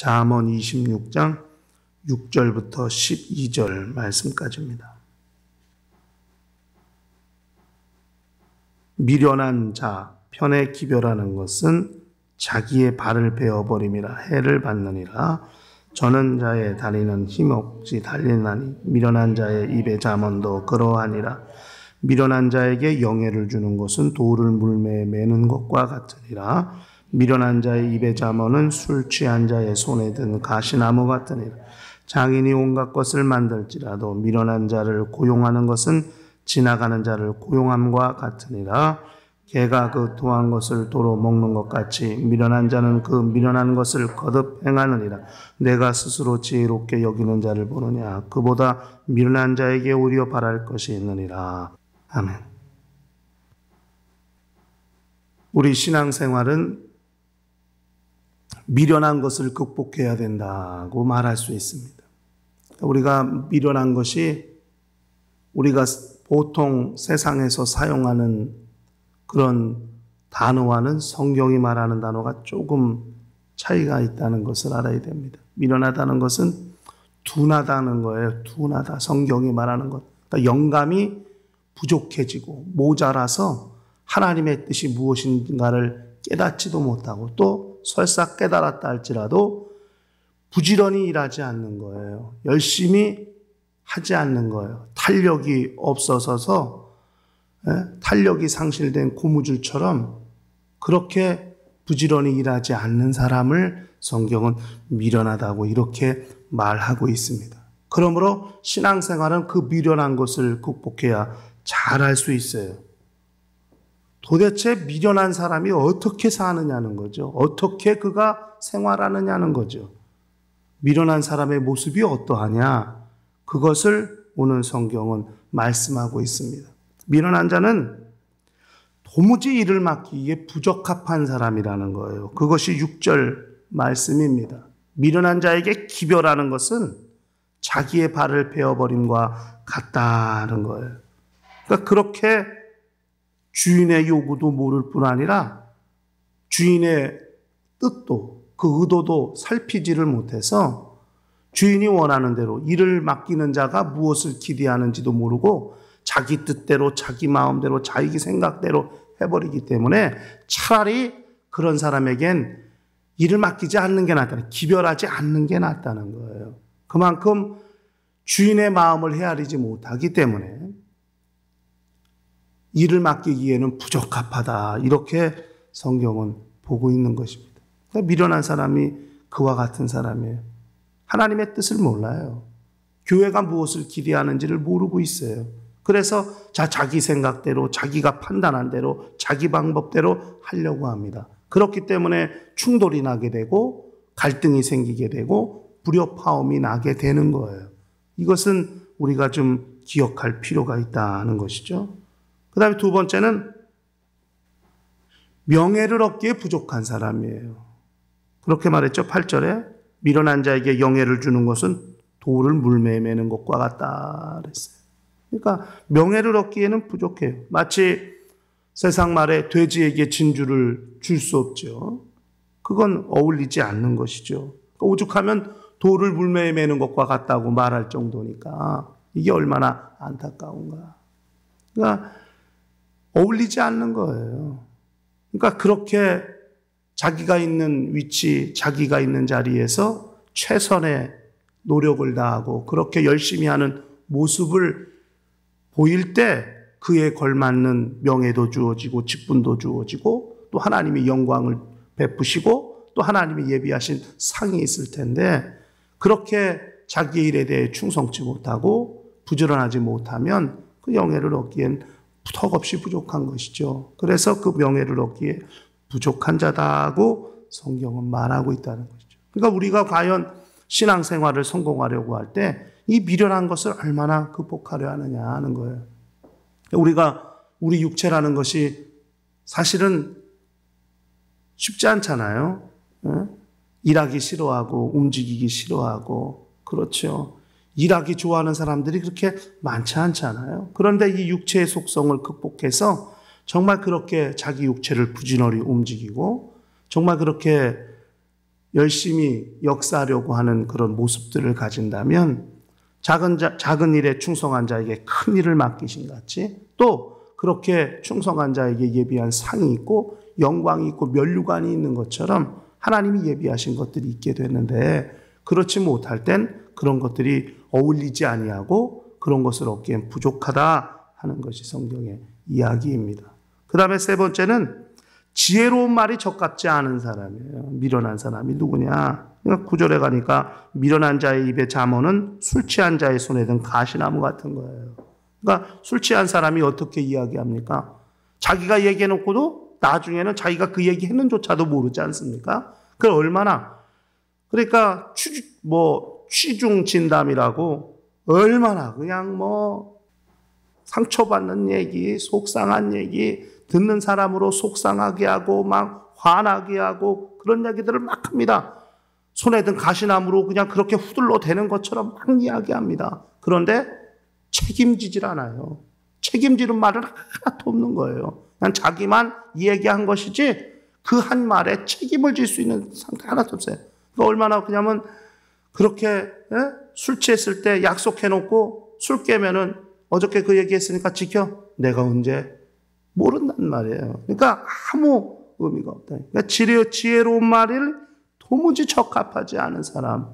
잠언 26장 6절부터 12절 말씀까지입니다. 미련한 자, 편에 기별하는 것은 자기의 발을 베어버림이라 해를 받느니라. 저는 자의 다리는 힘없이 달리나니 미련한 자의 입에 잠언도 그러하니라. 미련한 자에게 영예를 주는 것은 돌을 물매에 매는 것과 같으니라. 미련한 자의 입에 잠언은 술 취한 자의 손에 든 가시나무 같으니라. 장인이 온갖 것을 만들지라도 미련한 자를 고용하는 것은 지나가는 자를 고용함과 같으니라. 개가 그 토한 것을 도로 먹는 것 같이 미련한 자는 그 미련한 것을 거듭 행하느니라. 내가 스스로 지혜롭게 여기는 자를 보느냐. 그보다 미련한 자에게 오히려 바랄 것이 있느니라. 아멘. 우리 신앙생활은 미련한 것을 극복해야 된다고 말할 수 있습니다. 우리가 미련한 것이 우리가 보통 세상에서 사용하는 그런 단어와는 성경이 말하는 단어가 조금 차이가 있다는 것을 알아야 됩니다. 미련하다는 것은 둔하다는 거예요. 둔하다. 성경이 말하는 것. 그러니까 영감이 부족해지고 모자라서 하나님의 뜻이 무엇인가를 깨닫지도 못하고 또 설사 깨달았다 할지라도 부지런히 일하지 않는 거예요. 열심히 하지 않는 거예요. 탄력이 없어서서 예? 탄력이 상실된 고무줄처럼 그렇게 부지런히 일하지 않는 사람을 성경은 미련하다고 이렇게 말하고 있습니다. 그러므로 신앙생활은 그 미련한 것을 극복해야 잘 할 수 있어요. 도대체 미련한 사람이 어떻게 사느냐는 거죠. 어떻게 그가 생활하느냐는 거죠. 미련한 사람의 모습이 어떠하냐. 그것을 오늘 성경은 말씀하고 있습니다. 미련한 자는 도무지 일을 맡기기에 부적합한 사람이라는 거예요. 그것이 6절 말씀입니다. 미련한 자에게 기별하는 것은 자기의 발을 베어버림과 같다는 거예요. 그러니까 그렇게 주인의 요구도 모를 뿐 아니라 주인의 뜻도 그 의도도 살피지를 못해서 주인이 원하는 대로 일을 맡기는 자가 무엇을 기대하는지도 모르고 자기 뜻대로 자기 마음대로 자기 생각대로 해버리기 때문에 차라리 그런 사람에겐 일을 맡기지 않는 게 낫다는 기별하지 않는 게 낫다는 거예요. 그만큼 주인의 마음을 헤아리지 못하기 때문에 일을 맡기기에는 부적합하다. 이렇게 성경은 보고 있는 것입니다. 그러니까 미련한 사람이 그와 같은 사람이에요. 하나님의 뜻을 몰라요. 교회가 무엇을 기대하는지를 모르고 있어요. 그래서 자, 자기 생각대로, 자기가 판단한 대로, 자기 방법대로 하려고 합니다. 그렇기 때문에 충돌이 나게 되고, 갈등이 생기게 되고, 불협화음이 나게 되는 거예요. 이것은 우리가 좀 기억할 필요가 있다는 것이죠. 그 다음에 두 번째는 명예를 얻기에 부족한 사람이에요. 그렇게 말했죠. 8절에 미련한 자에게 영예를 주는 것은 돌을 물매에 매는 것과 같다 그랬어요. 그러니까 명예를 얻기에는 부족해요. 마치 세상 말에 돼지에게 진주를 줄 수 없죠. 그건 어울리지 않는 것이죠. 그러니까 오죽하면 돌을 물매에 매는 것과 같다고 말할 정도니까 이게 얼마나 안타까운가. 그러니까 어울리지 않는 거예요. 그러니까 그렇게 자기가 있는 위치, 자기가 있는 자리에서 최선의 노력을 다하고 그렇게 열심히 하는 모습을 보일 때 그에 걸맞는 명예도 주어지고 직분도 주어지고 또 하나님이 영광을 베푸시고 또 하나님이 예비하신 상이 있을 텐데 그렇게 자기 일에 대해 충성치 못하고 부지런하지 못하면 그 영예를 얻기엔 턱없이 부족한 것이죠. 그래서 그 명예를 얻기에 부족한 자다고 성경은 말하고 있다는 것이죠. 그러니까 우리가 과연 신앙생활을 성공하려고 할 때 이 미련한 것을 얼마나 극복하려 하느냐 하는 거예요. 우리가 우리 육체라는 것이 사실은 쉽지 않잖아요. 일하기 싫어하고 움직이기 싫어하고 그렇죠. 일하기 좋아하는 사람들이 그렇게 많지 않잖아요. 그런데 이 육체의 속성을 극복해서 정말 그렇게 자기 육체를 부지런히 움직이고 정말 그렇게 열심히 역사하려고 하는 그런 모습들을 가진다면 작은 자, 작은 일에 충성한 자에게 큰 일을 맡기신 같이 또 그렇게 충성한 자에게 예비한 상이 있고 영광이 있고 면류관이 있는 것처럼 하나님이 예비하신 것들이 있게 되는데 그렇지 못할 땐 그런 것들이 어울리지 아니하고 그런 것을 얻기엔 부족하다 하는 것이 성경의 이야기입니다. 그 다음에 세 번째는 지혜로운 말이 적합지 않은 사람이에요. 미련한 사람이 누구냐? 그러니까 구절에 가니까 미련한 자의 입에 잠언은 술 취한 자의 손에 든 가시나무 같은 거예요. 그러니까 술 취한 사람이 어떻게 이야기합니까? 자기가 얘기해놓고도 나중에는 자기가 그 얘기했는조차도 모르지 않습니까? 그 얼마나 그러니까 취, 뭐 취중 진담이라고 얼마나 그냥 뭐 상처받는 얘기, 속상한 얘기, 듣는 사람으로 속상하게 하고 막 화나게 하고 그런 얘기들을 막 합니다. 손에 든 가시나무로 그냥 그렇게 후들러 대는 것처럼 막 이야기합니다. 그런데 책임지질 않아요. 책임지는 말은 하나도 없는 거예요. 그냥 자기만 얘기한 것이지 그 한 말에 책임을 질 수 있는 상태 하나도 없어요. 그 얼마나 그냐면 그렇게 예? 술 취했을 때 약속해놓고 술 깨면은 어저께 그 얘기했으니까 지켜. 내가 언제 모른단 말이에요. 그러니까 아무 의미가 없다. 그러니까 지혜, 지혜로운 말을 도무지 적합하지 않은 사람,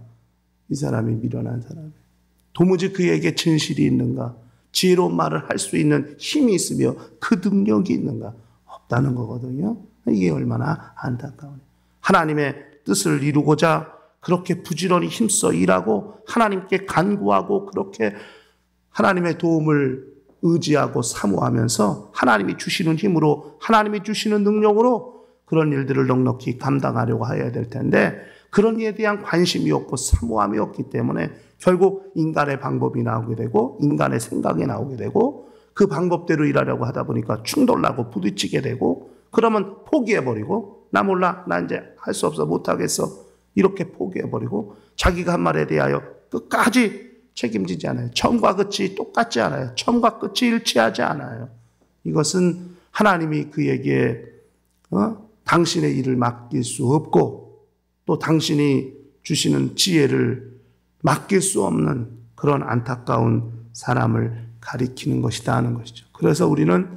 이 사람이 미련한 사람이에요. 도무지 그에게 진실이 있는가, 지혜로운 말을 할 수 있는 힘이 있으며 그 능력이 있는가 없다는 거거든요. 이게 얼마나 안타까워요. 하나님의 뜻을 이루고자 그렇게 부지런히 힘써 일하고 하나님께 간구하고 그렇게 하나님의 도움을 의지하고 사모하면서 하나님이 주시는 힘으로 하나님이 주시는 능력으로 그런 일들을 넉넉히 감당하려고 해야 될 텐데 그런 일에 대한 관심이 없고 사모함이 없기 때문에 결국 인간의 방법이 나오게 되고 인간의 생각이 나오게 되고 그 방법대로 일하려고 하다 보니까 충돌나고 부딪히게 되고 그러면 포기해버리고 나 몰라 나 이제 할 수 없어 못하겠어 이렇게 포기해버리고 자기가 한 말에 대하여 끝까지 책임지지 않아요. 처음과 끝이 똑같지 않아요. 처음과 끝이 일치하지 않아요. 이것은 하나님이 그에게 어? 당신의 일을 맡길 수 없고 또 당신이 주시는 지혜를 맡길 수 없는 그런 안타까운 사람을 가리키는 것이다 하는 것이죠. 그래서 우리는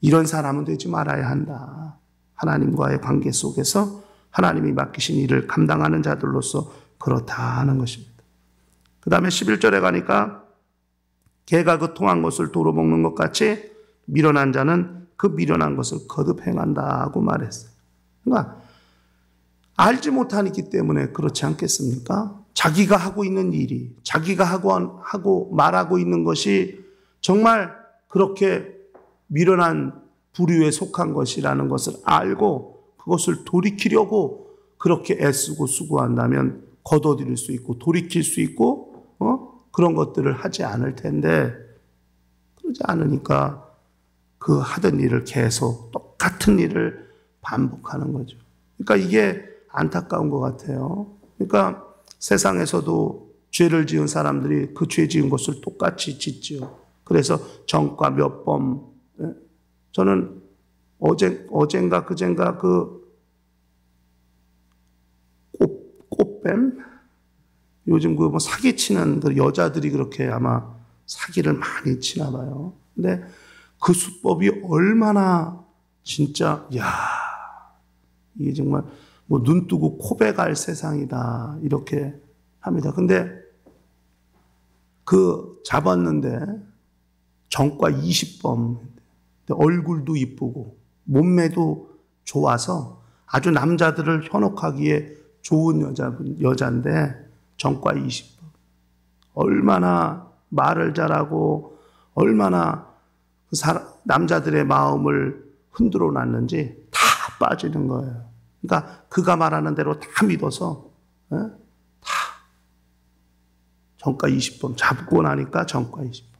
이런 사람은 되지 말아야 한다. 하나님과의 관계 속에서 하나님이 맡기신 일을 감당하는 자들로서 그렇다 하는 것입니다. 그 다음에 11절에 가니까 개가 그 통한 것을 도로 먹는 것 같이 미련한 자는 그 미련한 것을 거듭 행한다고 말했어요. 그러니까 알지 못하기 때문에 그렇지 않겠습니까? 자기가 하고 있는 일이, 자기가 하고, 하고 말하고 있는 것이 정말 그렇게 미련한 부류에 속한 것이라는 것을 알고 그것을 돌이키려고 그렇게 애쓰고 수고한다면 걷어들일 수 있고 돌이킬 수 있고 어? 그런 것들을 하지 않을 텐데 그러지 않으니까 그 하던 일을 계속 똑같은 일을 반복하는 거죠. 그러니까 이게 안타까운 것 같아요. 그러니까 세상에서도 죄를 지은 사람들이 그 죄 지은 것을 똑같이 짓죠. 그래서 정과 몇 번, 예? 저는 어제, 어젠가 그젠가 그 꽃, 꽃뱀? 요즘 그 뭐 사기 치는 그 여자들이 그렇게 아마 사기를 많이 치나 봐요. 근데 그 수법이 얼마나 진짜, 야 이게 정말 뭐 눈 뜨고 코베 갈 세상이다. 이렇게 합니다. 근데 그 잡았는데 정과 20범, 얼굴도 이쁘고 몸매도 좋아서 아주 남자들을 현혹하기에 좋은 여자, 여자인데 정과 20번. 얼마나 말을 잘하고 얼마나 그 사람, 남자들의 마음을 흔들어 놨는지 다 빠지는 거예요. 그러니까 그가 말하는 대로 다 믿어서 에? 예? 다 정가 20번 잡고 나니까 정가 20번.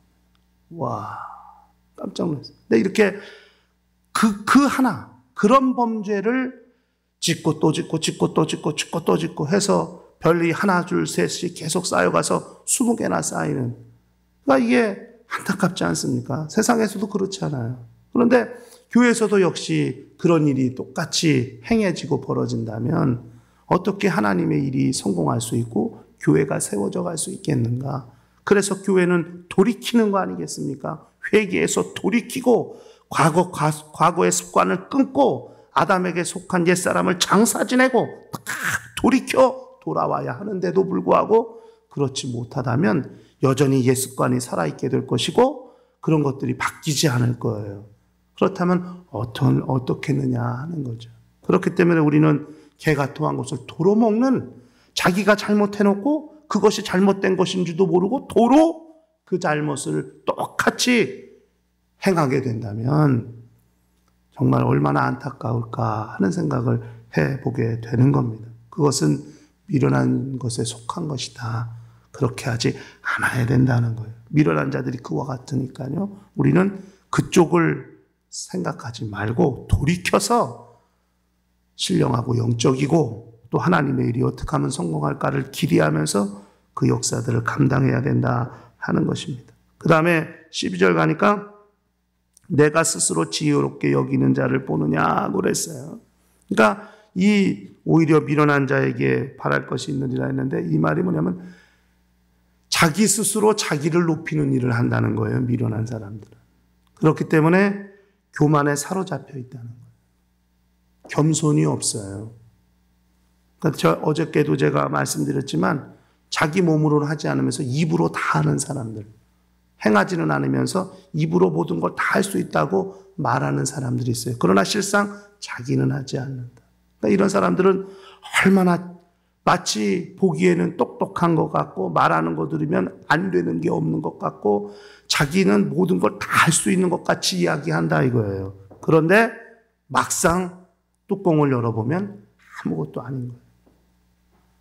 와 깜짝 놀랐어요. 근데 이렇게 그, 그 하나 그런 범죄를 짓고 또 짓고 짓고 또 짓고 짓고 또 짓고 해서 별이 하나, 둘, 셋이 계속 쌓여가서 스무 개나 쌓이는. 그러니까 이게 안타깝지 않습니까? 세상에서도 그렇지 않아요. 그런데 교회에서도 역시 그런 일이 똑같이 행해지고 벌어진다면 어떻게 하나님의 일이 성공할 수 있고 교회가 세워져 갈 수 있겠는가? 그래서 교회는 돌이키는 거 아니겠습니까? 회개해서 돌이키고 과거 과거의 습관을 끊고 아담에게 속한 옛사람을 장사 지내고 다 돌이켜 돌아와야 하는데도 불구하고 그렇지 못하다면 여전히 옛 습관이 살아있게 될 것이고 그런 것들이 바뀌지 않을 거예요. 그렇다면 어떤 어떻겠느냐 하는 거죠. 그렇기 때문에 우리는 개가 토한 것을 도로 먹는 자기가 잘못해놓고 그것이 잘못된 것인지도 모르고 도로 그 잘못을 똑같이 행하게 된다면 정말 얼마나 안타까울까 하는 생각을 해보게 되는 겁니다. 그것은 미련한 것에 속한 것이다. 그렇게 하지 않아야 된다는 거예요. 미련한 자들이 그와 같으니까요. 우리는 그쪽을 생각하지 말고 돌이켜서 신령하고 영적이고 또 하나님의 일이 어떻게 하면 성공할까를 기대하면서 그 역사들을 감당해야 된다 하는 것입니다. 그 다음에 12절 가니까 내가 스스로 지혜롭게 여기는 자를 보느냐고 그랬어요. 그러니까 이 오히려 미련한 자에게 바랄 것이 있느니라 했는데 이 말이 뭐냐면 자기 스스로 자기를 높이는 일을 한다는 거예요. 미련한 사람들은. 그렇기 때문에 교만에 사로잡혀 있다는 거예요. 겸손이 없어요. 그러니까 저 어저께도 제가 말씀드렸지만 자기 몸으로 하지 않으면서 입으로 다 하는 사람들. 행하지는 않으면서 입으로 모든 걸 다 할 수 있다고 말하는 사람들이 있어요. 그러나 실상 자기는 하지 않는다. 그러니까 이런 사람들은 얼마나 마치 보기에는 똑똑한 것 같고 말하는 거 들으면 안 되는 게 없는 것 같고 자기는 모든 걸 다 할 수 있는 것 같이 이야기한다 이거예요. 그런데 막상 뚜껑을 열어보면 아무것도 아닌 거예요.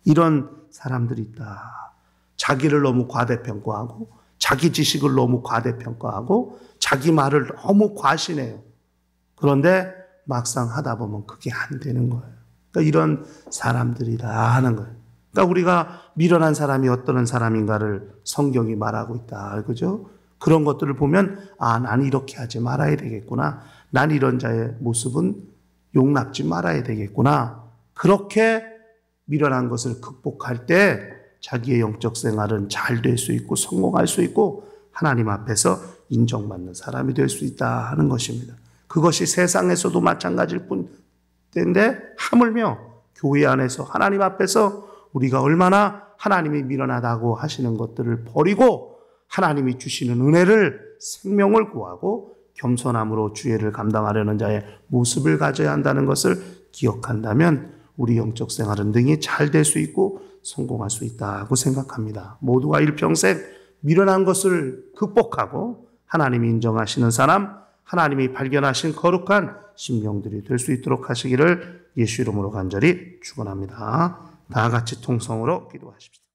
이런 사람들이 있다. 자기를 너무 과대평가하고 자기 지식을 너무 과대평가하고 자기 말을 너무 과신해요. 그런데 막상 하다 보면 그게 안 되는 거예요. 그러니까 이런 사람들이다 하는 거예요. 그러니까 우리가 미련한 사람이 어떤 사람인가를 성경이 말하고 있다. 그죠? 그런 것들을 보면, 아, 난 이렇게 하지 말아야 되겠구나. 난 이런 자의 모습은 용납지 말아야 되겠구나. 그렇게 미련한 것을 극복할 때 자기의 영적 생활은 잘 될 수 있고 성공할 수 있고 하나님 앞에서 인정받는 사람이 될 수 있다 하는 것입니다. 그것이 세상에서도 마찬가지일 뿐인데 하물며 교회 안에서 하나님 앞에서 우리가 얼마나 하나님이 미련하다고 하시는 것들을 버리고 하나님이 주시는 은혜를 생명을 구하고 겸손함으로 주의를 감당하려는 자의 모습을 가져야 한다는 것을 기억한다면 우리 영적 생활은 등이 잘 될 수 있고 성공할 수 있다고 생각합니다. 모두가 일평생 미련한 것을 극복하고 하나님이 인정하시는 사람, 하나님이 발견하신 거룩한 심령들이 될 수 있도록 하시기를 예수 이름으로 간절히 축원합니다. 다 같이 통성으로 기도하십시다.